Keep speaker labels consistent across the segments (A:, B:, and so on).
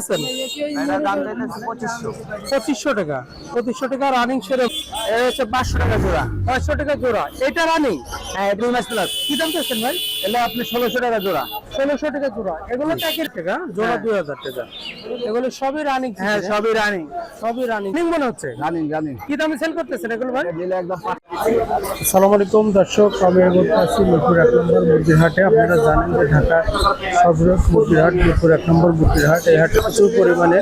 A: আছেন?
B: এটার দাম চাইতেছে পঁচিশশো।
A: পঁচিশশো টাকা। পঁচিশশো টাকা রানিং সেরে
B: হচ্ছে পাঁচশো টাকা জোড়া।
A: পাঁচশো টাকা জোড়া। এটা রানিং
B: হ্যাঁ দুই মাস প্লাস।
A: কি দাম চাচ্ছেন ভাই?
B: এলে আপনি ষোলোশো টাকা জোড়া।
A: ষোলোশো টাকা জোড়া। এগুলো প্যাকেট টাকা? জোড়া। দুই হাজার টাকা। এগুলো সবই রানিং
B: হ্যাঁ সবই রানিং
A: সবই রানিং মনে হচ্ছে?
B: রানিং রানিং
A: কি দামে সেল করতেছেন এগুলো ভাই?
B: একদম
A: আসসালামু আলাইকুম দর্শক। আমি আছি মিরপুর এক নম্বর মুরগির হাটে আপনারা জানেন যে ঢাকার সর্ববৃহৎ মুরগির হাট মিরপুর এক নম্বর মুরগির হাট এই হাটে প্রচুর পরিমাণে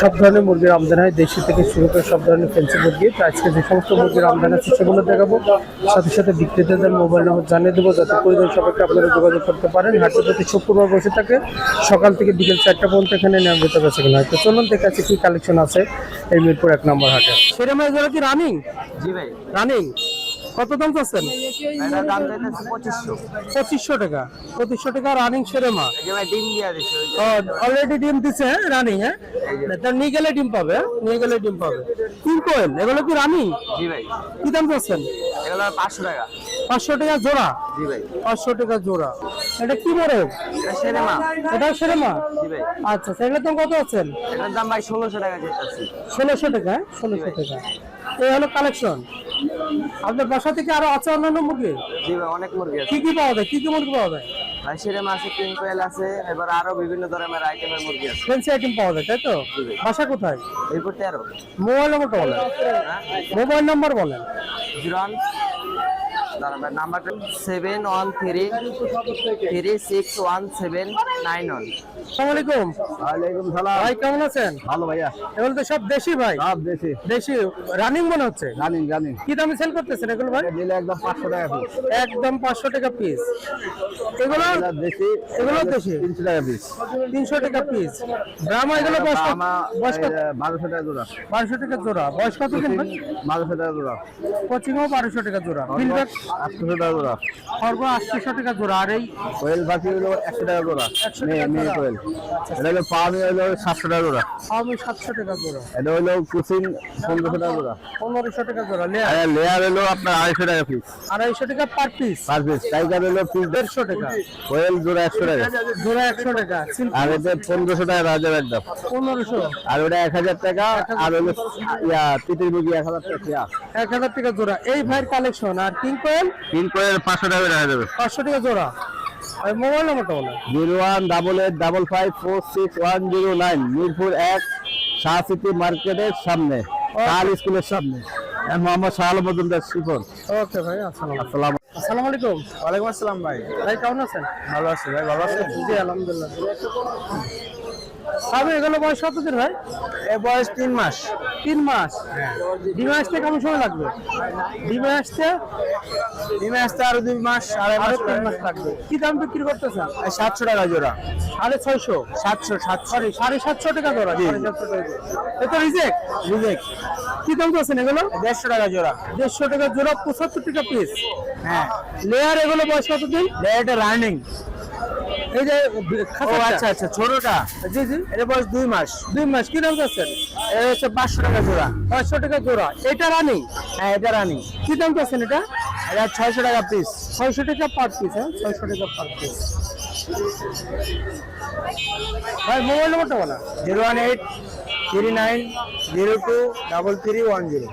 A: সব ধরনের মুরগির আমদানি হয়। দেশি থেকে শুরু করে সব ধরনের ফেন্সি মুরগি। তো আজকে যে সমস্ত মুরগির আমদানি আছে সেগুলো দেখাবো। সাথে সাথে বিক্রেতাদের মোবাইল নম্বর জানিয়ে দেবো। যাতে পরিবার সবাইকে আপনারা যোগাযোগ করতে পারেন। হাটে প্রতি শুক্রবার বসে থাকে সকাল থেকে বিকেল চারটা পর্যন্ত এখানে নিয়মিত বেছে কেনা। হয় তো চলুন দেখে আছে কি কালেকশন আছে এই মিরপুর এক নম্বর হাটে। সেরকম কি রানিং
B: জি ভাই।
A: রানিং কত দাম চাচ্ছেন?
B: পঁচিশশো।
A: টাকা। পঁচিশশো টাকা রানিং সেরে মা। অলরেডি ডিম দিছে রানিং হ্যাঁ তা নিয়ে গেলে ডিম পাবে হ্যাঁ? নিয়ে গেলে ডিম পাবে। তিন কোয়েল এগুলো কি রানিং কি দাম চাচ্ছেন?
B: পাঁচশো টাকা।
A: পাঁচশো টাকা জোড়া? পাঁচশো টাকা জোড়া। এটা কি বড়
B: এটা সেরে মা।
A: এটা সেরে মা?
B: জি ভাই।
A: আচ্ছা সেগুলো দাম কত আছেন
B: এটার দাম ভাই ষোলোশো টাকা
A: ষোলোশো টাকা হ্যাঁ? ষোলোশো টাকা। এই হলো কালেকশন আপনার বাসা থেকে আরও আছে অন্যান্য মুরগি?
B: জি ভাই অনেক মুরগি আছে।
A: কি কি পাওয়া যায়? কি কি মুরগি পাওয়া যায়?
B: ভাই সেরে আছে কিং কোয়েল আছে এবার আরও বিভিন্ন ধরনের আইটেমের মুরগি আছে।
A: ফ্যান্সি আইটেম পাওয়া যায় তাই তো? বাসা কোথায়?
B: এরপর তেরো।
A: মোবাইল নম্বরটা বলেন। মোবাইল নম্বর বলেন।
B: জিরো দাঁড়াবেন নাম্বারটা seven one three three six one seven nine one
A: আসসালামু
B: ওয়ালাইকুম সালাম।
A: ভাই কেমন আছেন?
B: ভালো ভাইয়া।
A: এগুলো তো সব দেশি ভাই।
B: সব দেশি।
A: দেশি রানিং মনে হচ্ছে?
B: রানিং রানিং
A: কি দামে সেল করতেছেন এগুলো ভাই?
B: দিলে একদম পাঁচশো টাকা পিস
A: একদম পাঁচশো টাকা পিস এগুলো
B: দেশি
A: এগুলো দেশি।
B: তিনশো টাকা পিস
A: তিনশো টাকা পিস ব্রাহ্মা এগুলো বয়স বয়স কত?
B: বারোশো টাকা জোড়া।
A: বারোশো টাকা জোড়া। বয়স কত ভাই?
B: বারোশো টাকা জোড়া।
A: কোচিংও টাকা জোড়া। ফিল্ডব্যাক
B: আটশোশো টাকা জোড়া।
A: খরগ আটশোশো টাকা জোড়া আর এই
B: কোয়েল পাখি হলো একশো টাকা জোড়া। মেয়ে
A: টাকা
B: মেয়ে
A: জোড়া।
B: কোয়েল। এটা হলো পাওয়া হলো সাতশো টাকা জোড়া।
A: সাতশো টাকা জোড়া।
B: এটা হলো কুচিন পনেরোশো টাকা জোড়া।
A: পনেরোশো টাকা জোড়া লেয়ার।
B: লেয়ার হলো আপনার আড়াইশো টাকা পিস
A: আড়াইশো টাকা per piece
B: per piece tiger হলো পিস
A: দেড়শো টাকা।
B: কোয়েল জোড়া একশো টাকা।
A: জোড়া একশো টাকা
B: আর এটা পনেরোশো টাকা রাজার একদম
A: পনেরোশো।
B: আর ওটা এক হাজার টাকা আর হলো ইয়া তিতির মুরগি এক হাজার টাকা।
A: এক হাজার টাকা জোড়া। এই ভাইয়ের কালেকশন আর কিং কোয়েল
B: তিন কোয়েল পাঁচশো টাকা দেখা যাবে।
A: পাঁচশো টাকা জোড়া। আর মোবাইল নাম্বারটা বলেন।
B: Zero one double eight double five four six one zero nine Mirpur এক শাহ সিটি মার্কেটের সামনে কাল স্কুলের সামনে। মোহাম্মদ শাহ আলম মজুমদার শিফর
A: ওকে ভাই আসসালাম
B: আসসালাম
A: আসসালামু আলাইকুম।
B: ওয়ালাইকুম আসসালাম ভাই।
A: ভাই কেমন আছেন?
B: ভালো আছি ভাই ভালো আছেন?
A: জি আলহামদুলিল্লাহ। আমি এগুলো বয়স কত দিন ভাই?
B: এ বয়স তিন মাস।
A: তিন মাস। ডিমে আসতে কেমন সময় লাগবে? ডিমে আসতে
B: ডিমে আসতে আরও দুই মাস আড়াই মাস
A: তিন মাস লাগবে। কি দাম বিক্রি করতেছেন
B: সাতশো টাকা জোড়া।
A: সাড়ে ছয়শো?
B: সাতশো সাতশো।
A: সাড়ে সাতশো টাকা জোড়া সাড়ে সাতশো টাকা রিজেক্ট?
B: রিজেক্ট।
A: কি দাম চাচ্ছেন এগুলো?
B: দেড়শো টাকা জোড়া।
A: দেড়শো টাকা জোড়া পঁচাত্তর টাকা পিস
B: হ্যাঁ।
A: লেয়ার এগুলো বয়স কত দিন
B: এটা রানিং
A: এই যে
B: ও আচ্ছা আচ্ছা ছোটটা?
A: জি জি।
B: এটা বয়স দুই মাস।
A: দুই মাস। কি দাম চাচ্ছেন?
B: এটা হচ্ছে পাঁচশো টাকা জোড়া।
A: পাঁচশো টাকা জোড়া। এটা রানিং?
B: হ্যাঁ এটা রানিং।
A: কি দাম চাচ্ছেন এটা?
B: এটা ছয়শো টাকা পিস
A: ছয়শো টাকা পার পিস হ্যাঁ? ছয়শো টাকা পার পিস ভাই মোবাইল নম্বরটা বলা।
B: Zero one eight three nine zero two double three one zero.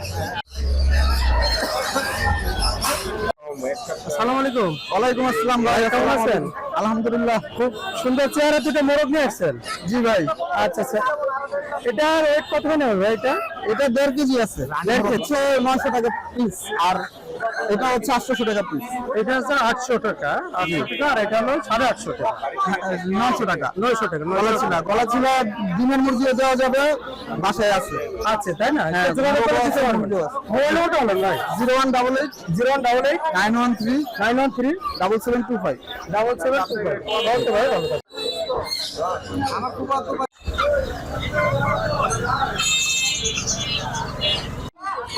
A: আসসালামু আলাইকুম।
B: ওয়ালাইকুম আসসালাম ভাই
A: কেমন আছেন?
B: আলহামদুলিল্লাহ
A: খুব সুন্দর চেহারা দুটো মোরগ নিয়ে আসছেন।
B: জি ভাই।
A: আচ্ছা আচ্ছা। এটা রেট কতখানি হবে ভাই এটা?
B: এটা দেড় কেজি আছে।
A: দেড় কেজি।
B: নয়শো টাকা পিস আর এটা হচ্ছে আটশোশো টাকা পিস
A: এটা হচ্ছে আটশো টাকা আটশো টাকা আর এটা হলো সাড়ে আটশো টাকা।
B: নয়শো টাকা।
A: নয়শো টাকা
B: গলা
A: নয়শো
B: ছিল গলা ছিল ডিমের মুরগিও দেওয়া যাবে বাসায় আছে।
A: আচ্ছা তাই না?
B: হ্যাঁ, আছে, zero one double eight
A: zero one double eight?
B: Nine one three
A: nine one three?
B: Double seven two five.
A: Double seven two five. Okay ভাই।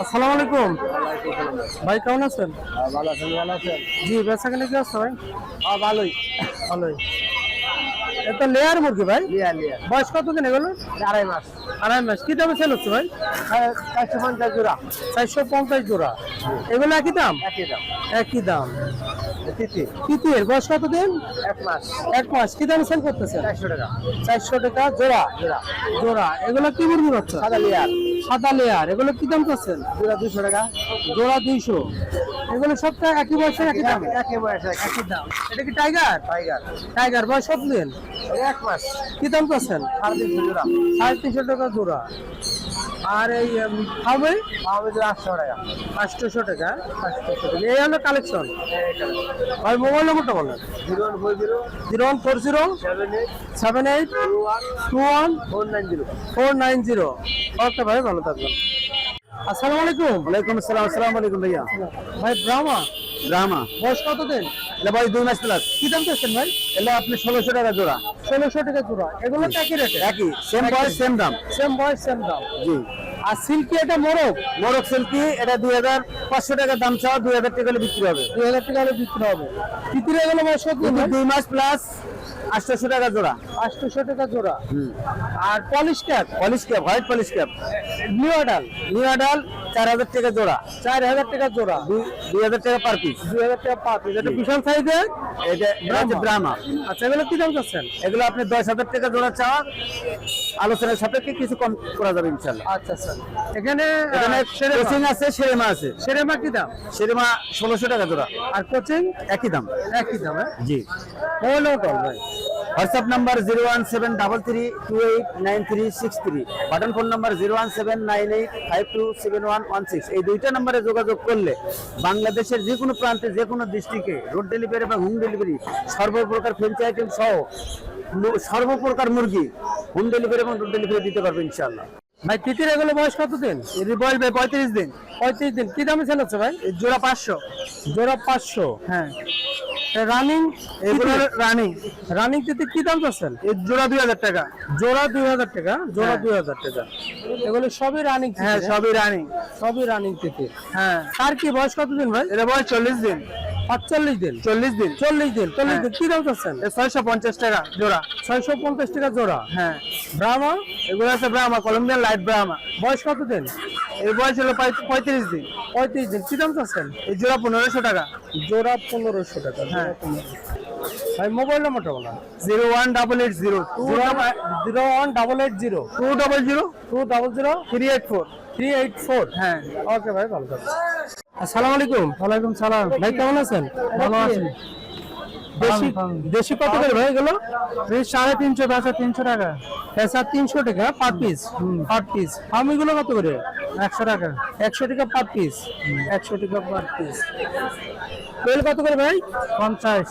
A: আসসালামু আলাইকুম। ভাই কেমন আছেন?
B: ভালো আছেন ভালো আছেন
A: জি বেচা কেন কি আছে ভাই?
B: হ্যাঁ ভালোই।
A: ভালোই। এটা লেয়ার মুরগি ভাই?
B: লিয়া লিয়া
A: বয়স কত দিন এগুলো?
B: আড়াই মাস।
A: আড়াই মাস। কি দামে সেল হচ্ছে ভাই?
B: চারশো পঞ্চাশ জোড়া।
A: চারশো পঞ্চাশ জোড়া। এগুলো একই দাম?
B: একই দাম।
A: একই দাম। বয়স কত দিন
B: এক মাস।
A: এক মাস। কি দামে সেল করতেছেন?
B: চারশো টাকা।
A: চারশো টাকা জোড়া?
B: জোড়া।
A: জোড়া। এগুলো কি মুরগি বাচ্চা?
B: সাদা লিয়ার।
A: সাদা লেয়ার এগুলো কি দাম করছেন
B: জোড়া দুইশো টাকা।
A: জোড়া দুইশো। এগুলো সবটা একই বয়সের একই দাম?
B: একই বয়স
A: একই দাম। এটা কি টাইগার
B: টাইগার
A: টাইগার বয়স কত দিন
B: এক মাস।
A: কি দাম করছেন
B: সাড়ে তিনশো জোড়া।
A: সাড়ে তিনশো টাকা জোড়া। আর এই
B: আমি জোড়া আটশো টাকা।
A: আটশোশো টাকা আটশোশো টাকা। এই হলো কালেকশন ভাই মোবাইল নম্বরটা বলেন।
B: Zero one four zero
A: zero one four zero
B: seven eight two one
A: two one
B: four nine zero
A: four nine zero okay ভাই ভালো থাকবেন। আসসালামু আলাইকুম।
B: ওয়ালাইকুম আসসালাম আসসালামু আলাইকুম ভাইয়া।
A: ভাই ব্রাহ্মা
B: ড্রামা
A: বয়স কত দিন
B: এটা ভাই দুই মাস প্লাস
A: কি দাম চাচ্ছেন ভাই?
B: এটা আপনি ষোলোশো টাকা জোড়া।
A: ষোলোশো টাকা জোড়া। এগুলো একই রেটে
B: একই সেম বয়স সেম দাম।
A: সেম বয়স সেম দাম।
B: জি।
A: আর সিল্কি এটা মোরগ?
B: মোরগ সিল্কি এটা দুই হাজার পাঁচশো টাকা দাম চাও দুই হাজার টাকা বিক্রি হবে।
A: দুই হাজার টাকা বিক্রি হবে। তিতির এগুলো বয়স?
B: দুই মাস প্লাস আটশোশো টাকা জোড়া।
A: আটশোশো টাকা জোড়া। আর polish cap
B: polish cap white polish cap
A: new আডাল?
B: New আডাল চার হাজার টাকা জোড়া।
A: চার হাজার টাকা জোড়া।
B: দুই হাজার টাকা পার পিস
A: দুই হাজার টাকা পার পিস এটা বিশাল সাইজের
B: এটা ব্রাহ্মা।
A: আচ্ছা এগুলো কি দাম চাচ্ছেন?
B: এগুলো আপনি দশ হাজার টাকা জোড়া চাওয়া। আলোচনার সাপেক্ষে কিছু কম করা যাবে ইনশাল্লাহ
A: আচ্ছা আচ্ছা। এখানে
B: এখানে কোচিং আছে সেরেমা আছে।
A: সেরেমা কি দাম?
B: সেরেমা ষোলোশো টাকা জোড়া।
A: আর কোচিং?
B: একই দাম।
A: একই দাম হ্যাঁ?
B: জি।
A: মোবাইল নম্বর ভাই।
B: WhatsApp number zero one seven double three two eight nine three six three button phone number zero one seven nine eight five two seven one one six. এই দুইটা নাম্বারে যোগাযোগ করলে বাংলাদেশের যে কোনো প্রান্তে যে কোনো ডিস্ট্রিক্টে রোড ডেলিভারি বা হোম ডেলিভারি সর্বপ্রকার ফেন্সি আইটেম সহ সর্বপ্রকার মুরগি হোম ডেলিভারি এবং রোড ডেলিভারি দিতে পারবে ইনশাল্লাহ
A: ভাই তিতির এগুলো বয়স কত দিন
B: এটি বয়স ভাই পঁয়ত্রিশ দিন।
A: পঁয়ত্রিশ দিন। কি দামে চালাচ্ছে ভাই?
B: জোড়া পাঁচশো।
A: জোড়া পাঁচশো।
B: হ্যাঁ।
A: রানিং
B: এগুলো রানিং
A: রানিং তিতির কি দাম চাচ্ছেন?
B: এই জোড়া দুই হাজার টাকা।
A: জোড়া দুই হাজার টাকা? জোড়া
B: হ্যাঁ।
A: দুই হাজার টাকা। এগুলো সবই রানিং
B: হ্যাঁ সবই রানিং
A: সবই রানিং থেকে
B: হ্যাঁ।
A: তার কি বয়স কতদিন ভাই?
B: এটা বয়স চল্লিশ দিন।
A: পাঁচচল্লিশ দিন।
B: চল্লিশ দিন?
A: চল্লিশ দিন চল্লিশ
B: হ্যাঁ।
A: দিন। কি দাম চাচ্ছেন?
B: ছয়শো পঞ্চাশ টাকা জোড়া।
A: ছয়শো পঞ্চাশ টাকা জোড়া।
B: হ্যাঁ।
A: ব্রাহ্মা?
B: এগুলো আছে ব্রাহ্মা কলম্বিয়ান লাইট ব্রাহ্মা।
A: বয়স কত দিন?
B: এর বয়স হলো পঁয়- পঁয়ত্রিশ দিন।
A: পঁয়ত্রিশ দিন। কি দাম চাচ্ছেন?
B: এই জোড়া পনেরোশো টাকা।
A: জোড়া পনেরোশো টাকা
B: হ্যাঁ।
A: ভাই মোবাইল নাম্বারটা বলা
B: zero one double eight zero. Two
A: zero one double eight zero.
B: Two double zero
A: two double zero
B: three eight four
A: three eight four
B: হ্যাঁ।
A: ওকে ভাই ভালো থাকবেন। আসসালামু আলাইকুম।
B: ওয়ালাইকুম সালাম।
A: ভাই কেমন আছেন?
B: ভালো আছি।
A: দেশি। দেশি কত করে ভাই এগুলো?
B: সাড়ে তিনশো বেচা তিনশো টাকা।
A: পেঁচা তিনশো টাকা পার পিস পার পিস ফার্মিগুলো কত করে?
B: একশো টাকা।
A: একশো টাকা পার পিস একশো টাকা পার পিস তেল কত করে ভাই?
B: পঞ্চাশ।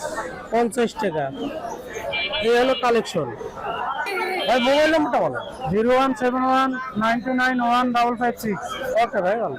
A: পঞ্চাশ টাকা। এই হলো কালেকশন ভাই মোবাইল নাম্বারটা বলো।
B: Zero one seven one nine two nine one double five six.
A: Okay ভাই ভালো।